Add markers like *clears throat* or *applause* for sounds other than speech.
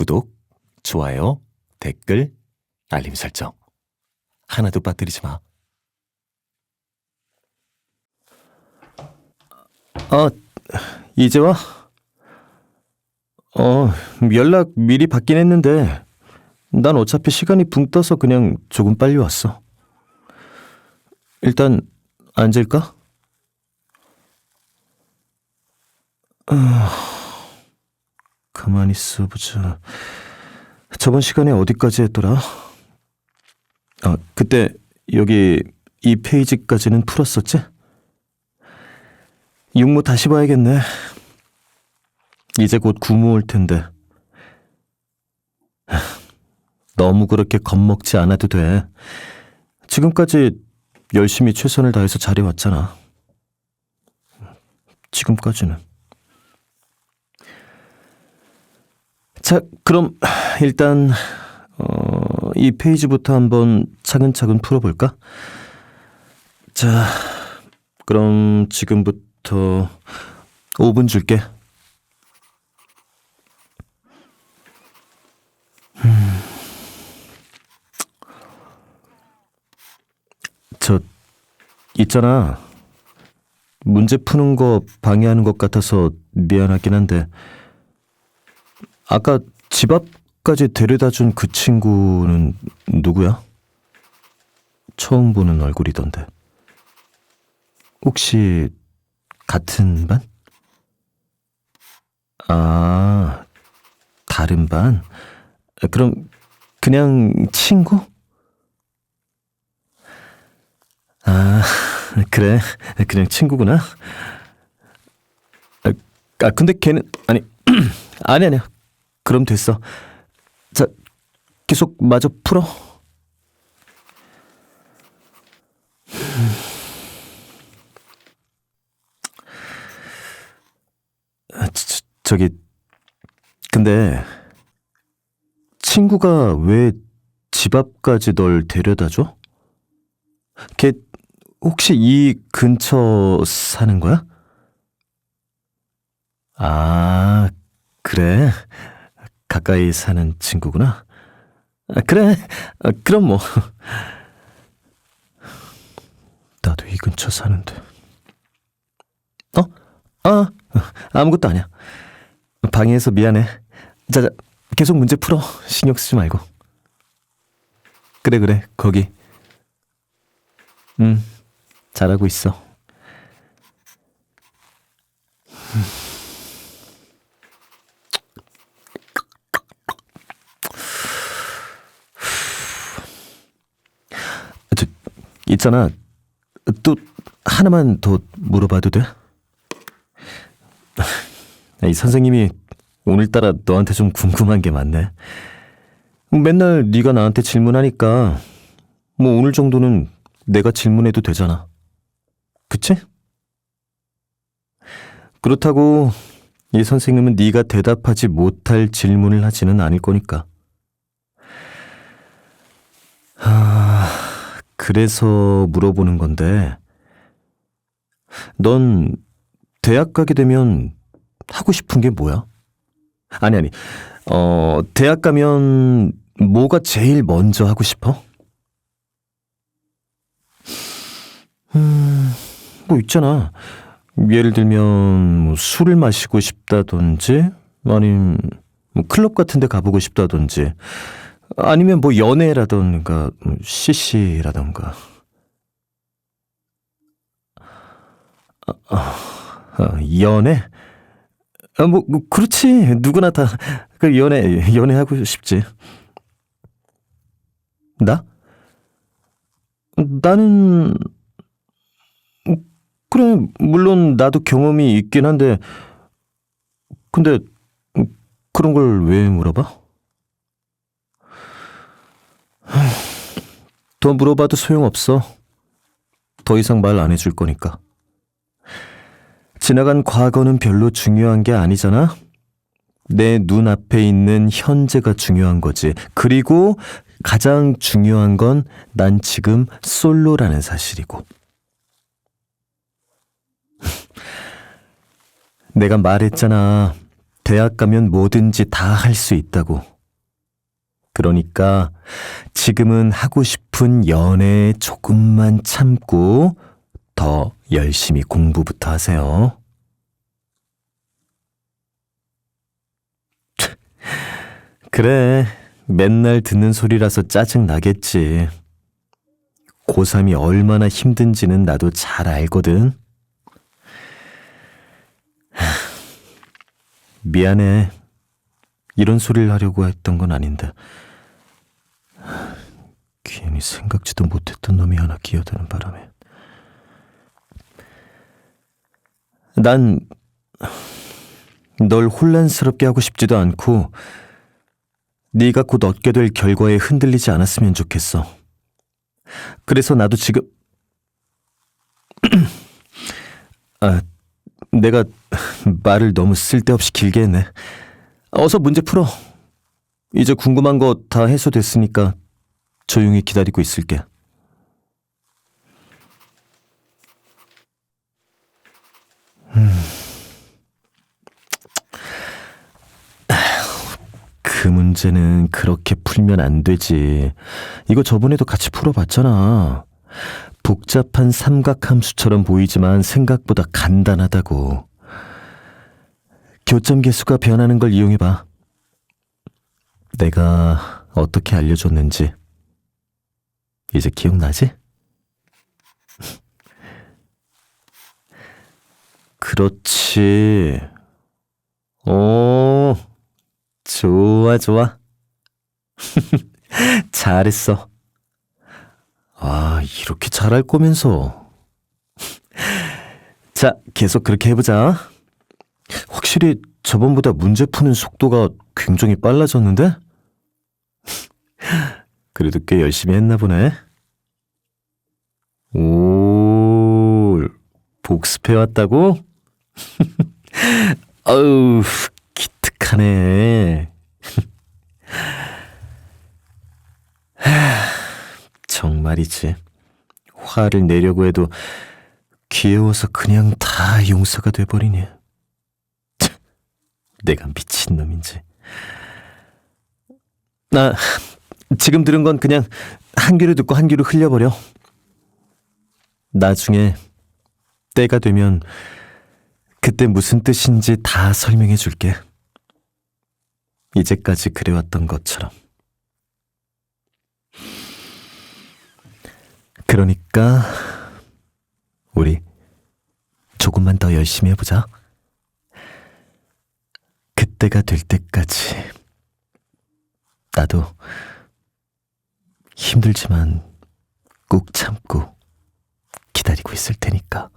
구독, 좋아요, 댓글, 알림 설정. 하나도 빠뜨리지 마. 아, 이제 와? 어, 연락 미리 받긴 했는데, 난 어차피 시간이 붕 떠서 그냥 조금 빨리 왔어. 일단, 앉을까? 아, 가만히 있어 보자. 저번 시간에 어디까지 했더라? 아, 그때 여기 이 페이지까지는 풀었었지? 육모 다시 봐야겠네. 이제 곧 구모 올 텐데. 하, 너무 그렇게 겁먹지 않아도 돼. 지금까지 열심히 최선을 다해서 잘해왔잖아. 지금까지는. 자, 그럼 일단 어, 이 페이지부터 한번 차근차근 풀어볼까? 자, 그럼 지금부터 5분 줄게. 음. 저 있잖아. 문제 푸는 거 방해하는 것 같아서 미안하긴 한데 아까 집 앞까지 데려다 준 그 친구는 누구야? 처음 보는 얼굴이던데. 혹시 같은 반? 아, 다른 반? 그럼 그냥 친구? 아, 그래. 그냥 친구구나. 아, 아, 근데 걔는 아니 *clears throat* 아니 아니야. 그럼 됐어. 자, 계속 마저 풀어. 아, 저, 저기 근데 친구가 왜 집 앞까지 널 데려다 줘? 걔 혹시 이 근처 사는 거야? 아, 그래. 가까이 사는 친구구나. 아, 그래. 아, 그럼 뭐. 나도 이 근처 사는데. 어? 아, 아무것도 아니야. 방해해서 미안해. 자, 자, 계속 문제 풀어. 신경 쓰지 말고. 그래, 그래. 거기. 음, 잘하고 있어. 저, 있잖아. 또 하나만 더 물어봐도 돼? *laughs* 이 선생님이 오늘따라 너한테 좀 궁금한 게 많네. 맨날 네가 나한테 질문하니까 뭐 오늘 정도는 내가 질문해도 되잖아. 그치? 그렇다고 이 선생님은 네가 대답하지 못할 질문을 하지는 않을 거니까. 아, 그래서 물어보는 건데, 넌 대학 가게 되면 하고 싶은 게 뭐야? 아니, 아니, 어, 대학 가면 뭐가 제일 먼저 하고 싶어? 음, 뭐 있잖아. 예를 들면, 뭐 술을 마시고 싶다든지, 아니면 뭐 클럽 같은 데 가보고 싶다든지, 아니면 뭐 연애라던가, 뭐 CC라던가. 아, 아, 아, 연애? 아, 뭐, 뭐, 그렇지. 누구나 다, 그 연애, 연애하고 싶지. 나? 나는, 그래, 물론 나도 경험이 있긴 한데, 근데, 그런 걸 왜 물어봐? 더 물어봐도 소용없어. 더 이상 말 안 해줄 거니까. 지나간 과거는 별로 중요한 게 아니잖아? 내 눈앞에 있는 현재가 중요한 거지. 그리고 가장 중요한 건 난 지금 솔로라는 사실이고. *laughs* 내가 말했잖아. 대학 가면 뭐든지 다 할 수 있다고. 그러니까 지금은 하고 싶은 연애 조금만 참고 더 열심히 공부부터 하세요. *laughs* 그래, 맨날 듣는 소리라서 짜증 나겠지. 고3이 얼마나 힘든지는 나도 잘 알거든. 하, *sighs* 미안해. 이런 소리를 하려고 했던 건 아닌데. 하, 괜히 생각지도 못했던 놈이 하나 끼어드는 바람에. 난 널 혼란스럽게 하고 싶지도 않고 네가 곧 얻게 될 결과에 흔들리지 않았으면 좋겠어. 그래서 나도 지금 *clears throat* 아 내가 말을 너무 쓸데없이 길게 했네. 어서 문제 풀어. 이제 궁금한 거 다 해소됐으니까 조용히 기다리고 있을게. 그 문제는 그렇게 풀면 안 되지. 이거 저번에도 같이 풀어봤잖아. 복잡한 삼각함수처럼 보이지만 생각보다 간단하다고. 교점 계수가 변하는 걸 이용해봐. 내가 어떻게 알려줬는지. 이제 기억나지? *laughs* 그렇지. 오. 좋아, 좋아. *laughs* 잘했어. 아, 이렇게 잘할 거면서. *laughs* 자, 계속 그렇게 해보자. 확실히 저번보다 문제 푸는 속도가 굉장히 빨라졌는데? *laughs* 그래도 꽤 열심히 했나 보네. 오, 복습해 왔다고? 어우, *laughs* 기특하네. 하, *laughs* 정말이지. 화를 내려고 해도 귀여워서 그냥 다 용서가 돼버리니. 참, 내가 미친놈인지. 나 지금 들은 건 그냥 한 귀로 듣고 한 귀로 흘려버려. 나중에 때가 되면 그때 무슨 뜻인지 다 설명해 줄게. 이제까지 그래왔던 것처럼. 그러니까 우리 조금만 더 열심히 해보자. 그때가 될 때까지 나도 힘들지만 꾹 참고 기다리고 있을 테니까.